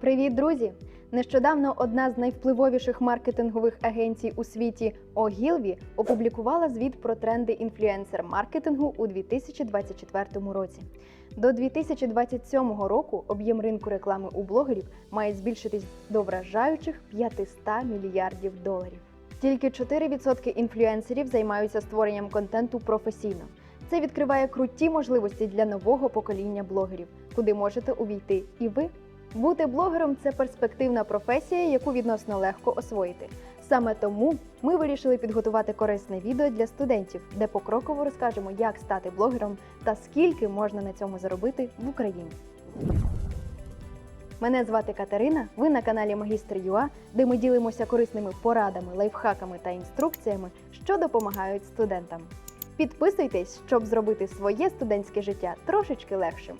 Привіт, друзі! Нещодавно одна з найвпливовіших маркетингових агенцій у світі Ogilvy опублікувала звіт про тренди інфлюенсер-маркетингу у 2024 році. До 2027 року об'єм ринку реклами у блогерів має збільшитись до вражаючих 500 мільярдів доларів. Тільки 4% інфлюенсерів займаються створенням контенту професійно. Це відкриває круті можливості для нового покоління блогерів, куди можете увійти і ви. Бути блогером це перспективна професія, яку відносно легко освоїти. Саме тому ми вирішили підготувати корисне відео для студентів, де покроково розкажемо, як стати блогером та скільки можна на цьому заробити в Україні. Мене звати Катерина. Ви на каналі Магістр ЮА, де ми ділимося корисними порадами, лайфхаками та інструкціями, що допомагають студентам. Підписуйтесь, щоб зробити своє студентське життя трошечки легшим.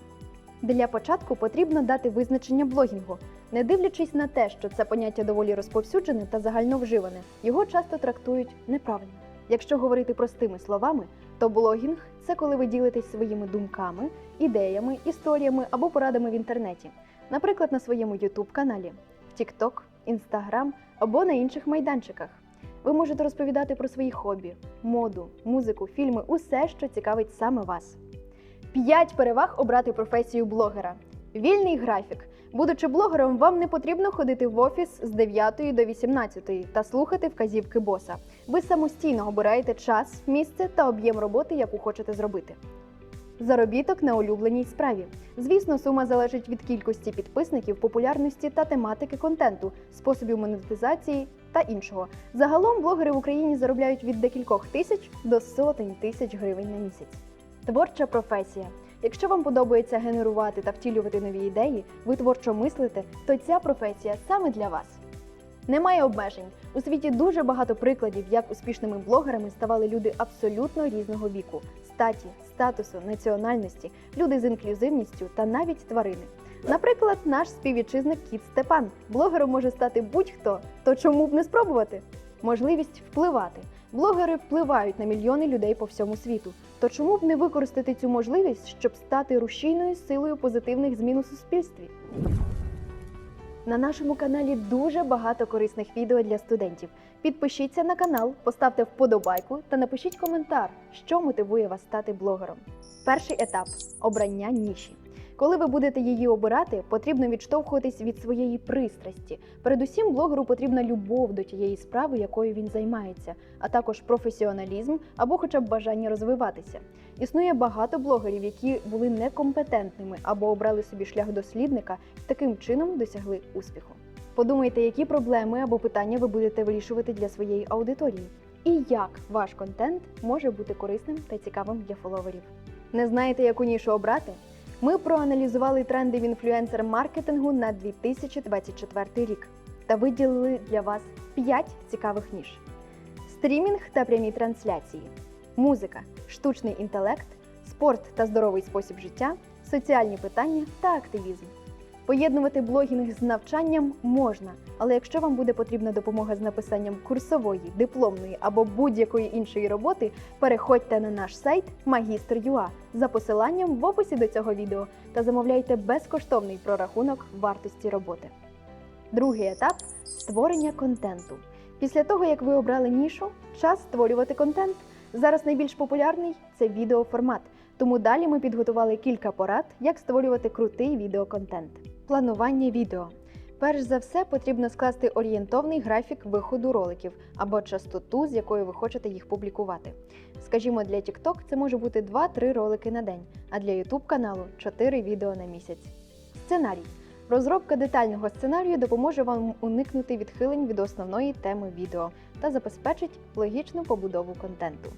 Для початку потрібно дати визначення блогінгу. Не дивлячись на те, що це поняття доволі розповсюджене та загальновживане, його часто трактують неправильно. Якщо говорити простими словами, то блогінг це коли ви ділитесь своїми думками, ідеями, історіями або порадами в інтернеті, наприклад, на своєму YouTube каналі, в TikTok, Instagram або на інших майданчиках. Ви можете розповідати про свої хобі, моду, музику, фільми, усе, що цікавить саме вас. П'ять переваг обрати професію блогера. Вільний графік. Будучи блогером, вам не потрібно ходити в офіс з 9 до 18 та слухати вказівки боса. Ви самостійно обираєте час, місце та об'єм роботи, яку хочете зробити. Заробіток на улюбленій справі. Звісно, сума залежить від кількості підписників, популярності та тематики контенту, способів монетизації та іншого. Загалом блогери в Україні заробляють від декількох тисяч до сотень тисяч гривень на місяць. Творча професія. Якщо вам подобається генерувати та втілювати нові ідеї, ви творчо мислите, то ця професія саме для вас. Немає обмежень. У світі дуже багато прикладів, як успішними блогерами ставали люди абсолютно різного віку, статі, статусу, національності, люди з інклюзивністю та навіть тварини. Наприклад, наш співвітчизник Кіт Степан. Блогером може стати будь-хто, то чому б не спробувати? Можливість впливати. Блогери впливають на мільйони людей по всьому світу. То чому б не використати цю можливість, щоб стати рушійною силою позитивних змін у суспільстві? На нашому каналі дуже багато корисних відео для студентів. Підпишіться на канал, поставте вподобайку та напишіть коментар, що мотивує вас стати блогером. Перший етап обрання ніші. Коли ви будете її обирати, потрібно відштовхуватись від своєї пристрасті. Передусім, блогеру потрібна любов до тієї справи, якою він займається, а також професіоналізм або хоча б бажання розвиватися. Існує багато блогерів, які були некомпетентними або обрали собі шлях дослідника і таким чином досягли успіху. Подумайте, які проблеми або питання ви будете вирішувати для своєї аудиторії, і як ваш контент може бути корисним та цікавим для фоловерів. Не знаєте, яку нішу обрати? Ми проаналізували тренди в інфлюенсер-маркетингу на 2024 рік та виділили для вас 5 цікавих ніж: стрімінг та прямі трансляції, музика, штучний інтелект, спорт та здоровий спосіб життя, соціальні питання та активізм. Поєднувати блогінг з навчанням можна, але якщо вам буде потрібна допомога з написанням курсової, дипломної або будь-якої іншої роботи, переходьте на наш сайт Магістр.ua за посиланням в описі до цього відео та замовляйте безкоштовний прорахунок вартості роботи. Другий етап створення контенту. Після того, як ви обрали нішу, час створювати контент. Зараз найбільш популярний це відеоформат. Тому далі ми підготували кілька порад, як створювати крутий відеоконтент. Планування відео. Перш за все, потрібно скласти орієнтовний графік виходу роликів або частоту, з якою ви хочете їх публікувати. Скажімо, для TikTok це може бути 2-3 ролики на день, а для YouTube каналу 4 відео на місяць. Сценарій. Розробка детального сценарію допоможе вам уникнути відхилень від основної теми відео та забезпечить логічну побудову контенту.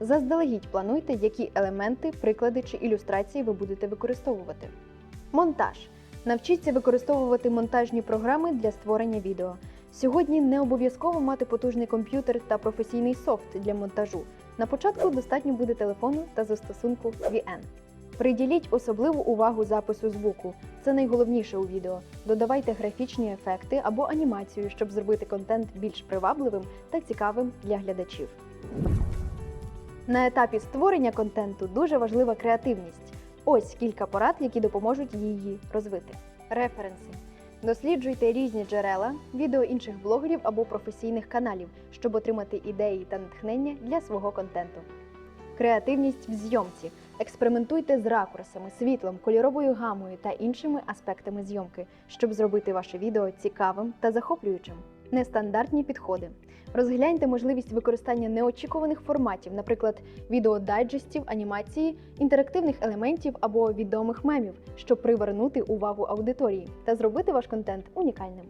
Заздалегідь плануйте, які елементи, приклади чи ілюстрації ви будете використовувати. Монтаж. Навчіться використовувати монтажні програми для створення відео. Сьогодні не обов'язково мати потужний комп'ютер та професійний софт для монтажу. На початку достатньо буде телефону та застосунку VN. Приділіть особливу увагу запису звуку. Це найголовніше у відео. Додавайте графічні ефекти або анімацію, щоб зробити контент більш привабливим та цікавим для глядачів. На етапі створення контенту дуже важлива креативність. Ось кілька порад, які допоможуть її розвити. Референси. Досліджуйте різні джерела, відео інших блогерів або професійних каналів, щоб отримати ідеї та натхнення для свого контенту. Креативність в зйомці. Експериментуйте з ракурсами, світлом, кольоровою гамою та іншими аспектами зйомки, щоб зробити ваше відео цікавим та захоплюючим. Нестандартні підходи. Розгляньте можливість використання неочікуваних форматів, наприклад, відеодайджестів, анімації, інтерактивних елементів або відомих мемів, щоб привернути увагу аудиторії та зробити ваш контент унікальним.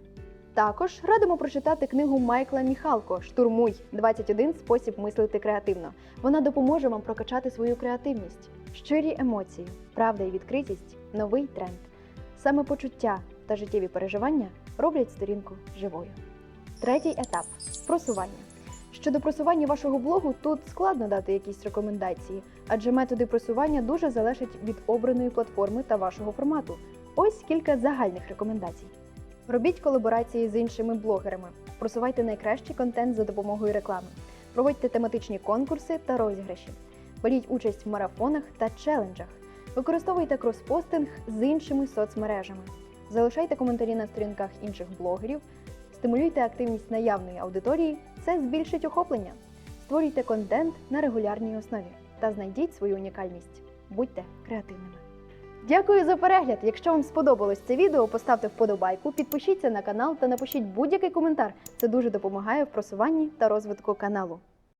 Також радимо прочитати книгу Майкла Міхалко Штурмуй 21 спосіб мислити креативно. Вона допоможе вам прокачати свою креативність, щирі емоції, правда і відкритість новий тренд. Саме почуття та життєві переживання роблять сторінку живою. Третій етап просування. Щодо просування вашого блогу, тут складно дати якісь рекомендації, адже методи просування дуже залежать від обраної платформи та вашого формату. Ось кілька загальних рекомендацій. Робіть колаборації з іншими блогерами, просувайте найкращий контент за допомогою реклами, проводьте тематичні конкурси та розіграші, беріть участь в марафонах та челенджах, використовуйте кроспостинг з іншими соцмережами, залишайте коментарі на сторінках інших блогерів, стимулюйте активність наявної аудиторії, це збільшить охоплення, створюйте контент на регулярній основі та знайдіть свою унікальність. Будьте креативними. Дякую за перегляд! Якщо вам сподобалось це відео, поставте вподобайку, підпишіться на канал та напишіть будь-який коментар. Це дуже допомагає в просуванні та розвитку каналу.